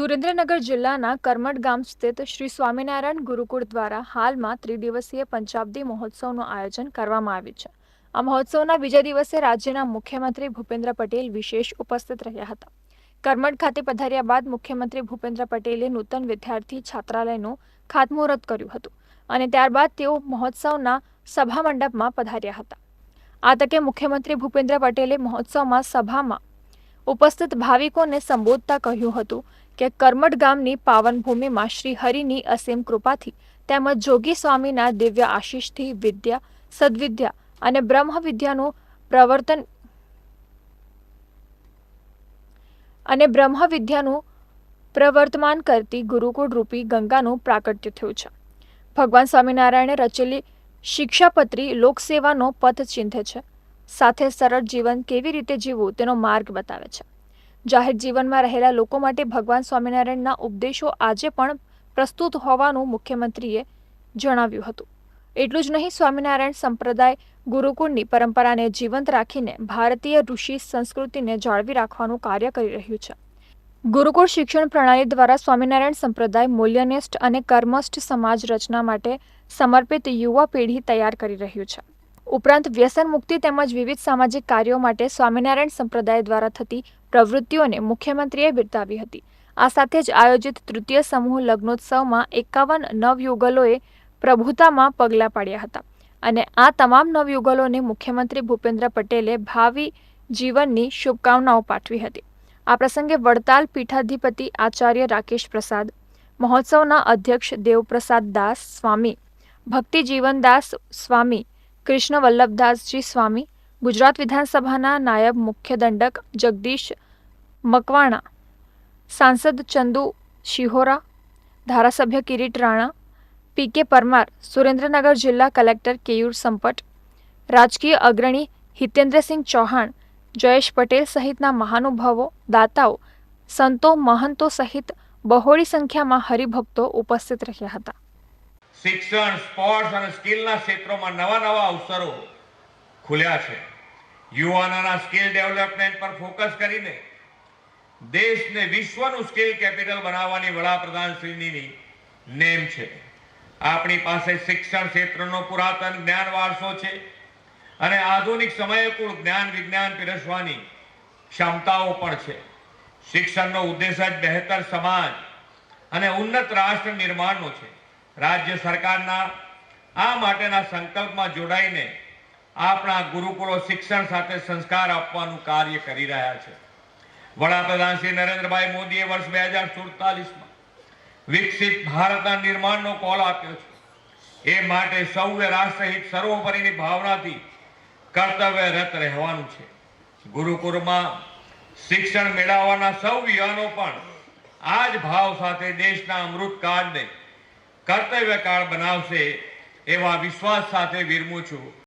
સુરેન્દ્રનગર જિલ્લાના કરમટ ગામ સ્થિત શ્રી સ્વામિનારાયણ ગુરુકુળ દ્વારા હાલમાં ત્રિદિવસીય પંચાબ્દી મહોત્સવનું આયોજન કરવામાં આવ્યું છે. આ મહોત્સવના બીજા દિવસે રાજ્યના મુખ્યમંત્રી ભૂપેન્દ્ર પટેલ વિશેષ ઉપસ્થિત રહ્યા હતા. કરમટ ખાતે પધાર્યા બાદ મુખ્યમંત્રી ભૂપેન્દ્ર પટેલે નૂતન વિદ્યાર્થી છાત્રાલયનું ખાતમુહૂર્ત કર્યું હતું અને ત્યારબાદ તેઓ મહોત્સવના સભા મંડપમાં પધાર્યા હતા. આ તકે મુખ્યમંત્રી ભૂપેન્દ્ર પટેલે મહોત્સવમાં સભામાં ઉપસ્થિત ભાવિકોને સંબોધતા કહ્યું હતું કે કરમડ ગામની પાવનભૂમિમાં શ્રી હરિની અસીમ કૃપાથી તેમજ જોગી સ્વામીના દિવ્ય આશીષથી વિદ્યા, સદવિદ્યા અને બ્રહ્મવિદ્યાનું પ્રવર્તન અને બ્રહ્મવિદ્યાનું પ્રવર્તમાન કરતી ગુરુકુળ રૂપી ગંગાનું પ્રાકટ્ય થયું છે. ભગવાન સ્વામિનારાયણે રચેલી શિક્ષાપત્રી લોકસેવાનો પથ ચિંધે છે. સાથે સરળ જીવન કેવી રીતે જીવવું તેનો માર્ગ બતાવે છે. જાહેર જીવનમાં રહેલા લોકો માટે ભગવાન સ્વામિનારાયણના ઉપદેશો આજે પણ પ્રસ્તુત હોવાનું મુખ્યમંત્રીએ જણાવ્યું હતું. એટલું જ નહીં, સ્વામિનારાયણ સંપ્રદાય ગુરુકુળની પરંપરાને જીવંત રાખીને ભારતીય ઋષિ સંસ્કૃતિને જાળવી રાખવાનું કાર્ય કરી રહ્યું છે. ગુરુકુળ શિક્ષણ પ્રણાલી દ્વારા સ્વામિનારાયણ સંપ્રદાય મૂલ્યનિષ્ઠ અને કર્મસ્થ સમાજ રચના માટે સમર્પિત યુવા પેઢી તૈયાર કરી રહ્યું છે. ઉપરાંત વ્યસન મુક્તિ તેમજ વિવિધ સામાજિક કાર્યો માટે સ્વામિનારાયણ સંપ્રદાય દ્વારા થતી પ્રવૃત્તિઓને મુખ્યમંત્રીએ બિરદાવી હતી. આ સાથે જ આયોજિત તૃતીય સમૂહ લગ્નોત્સવમાં એકાવન નવયુગલોએ પ્રભુતામાં પગલાં પાડ્યા હતા અને આ તમામ નવયુગલોને મુખ્યમંત્રી ભૂપેન્દ્ર પટેલે ભાવિ જીવનની શુભકામનાઓ પાઠવી હતી. આ પ્રસંગે વડતાલ પીઠાધિપતિ આચાર્ય રાકેશ પ્રસાદ, મહોત્સવના અધ્યક્ષ દેવપ્રસાદ દાસ સ્વામી, ભક્તિ જીવનદાસ સ્વામી કૃષ્ણ વલ્લભદાસજી સ્વામી, ગુજરાત વિધાનસભાના નાયબ મુખ્ય દંડક જગદીશ મકવાણા, સાંસદ ચંદુ શિહોરા, ધારાસભ્ય કિરીટ રાણા પી કે પરમાર, સુરેન્દ્રનગર જિલ્લા કલેક્ટર કેયુર સંપટ, રાજકીય અગ્રણી હિતેન્દ્રસિંહ ચૌહાણ, જયેશ પટેલ સહિતના મહાનુભાવો, દાતાઓ, સંતો મહંતો સહિત બહોળી સંખ્યામાં હરિભક્તો ઉપસ્થિત રહ્યા હતા. શિક્ષણ સ્પોર્ટ્સ અને સ્કિલના ક્ષેત્રોમાં નવા નવા અવસરો ખુલ્યા છે. યુવાનોના સ્કિલ ડેવલપમેન્ટ પર ફોકસ કરીને દેશને વિશ્વનું સ્કિલ કેપિટલ બનાવવાની વડાપ્રધાન શ્રીની નેમ છે. આપણી પાસે શિક્ષણ ક્ષેત્રનો પુરાતન જ્ઞાન વારસો છે અને આધુનિક સમયકુળ જ્ઞાન વિજ્ઞાન પીરસવાની ક્ષમતાઓ પણ છે. શિક્ષણનો ઉદ્દેશ જ બહેતર સમાજ અને ઉન્નત રાષ્ટ્ર નિર્માણનો છે. રાજ્ય સરકારના આ માટેના સંકલ્પમાં જોડાઈને આપણા ગુરુકુળો શિક્ષણ સાથે સંસ્કાર આપવાનું કાર્ય કરી રહ્યા છે. વડાપ્રધાન શ્રી નરેન્દ્રભાઈ મોદીએ વર્ષ બે હજાર સુડતાલીસમાં વિકસિત ભારતના નિર્માણનો કોલ આપ્યો છે. એ માટે સૌએ રાષ્ટ્રહિત સર્વોપરીની ભાવનાથી કર્તવ્યરત રહેવાનું છે. ગુરુકુળમાં શિક્ષણ મેળવવાના સૌ યુવાનો પણ આ જ ભાવ સાથે દેશના અમૃતકાળને કર્તવ્ય કાળ બનાવશે એવા વિશ્વાસ સાથે વિરમું છું.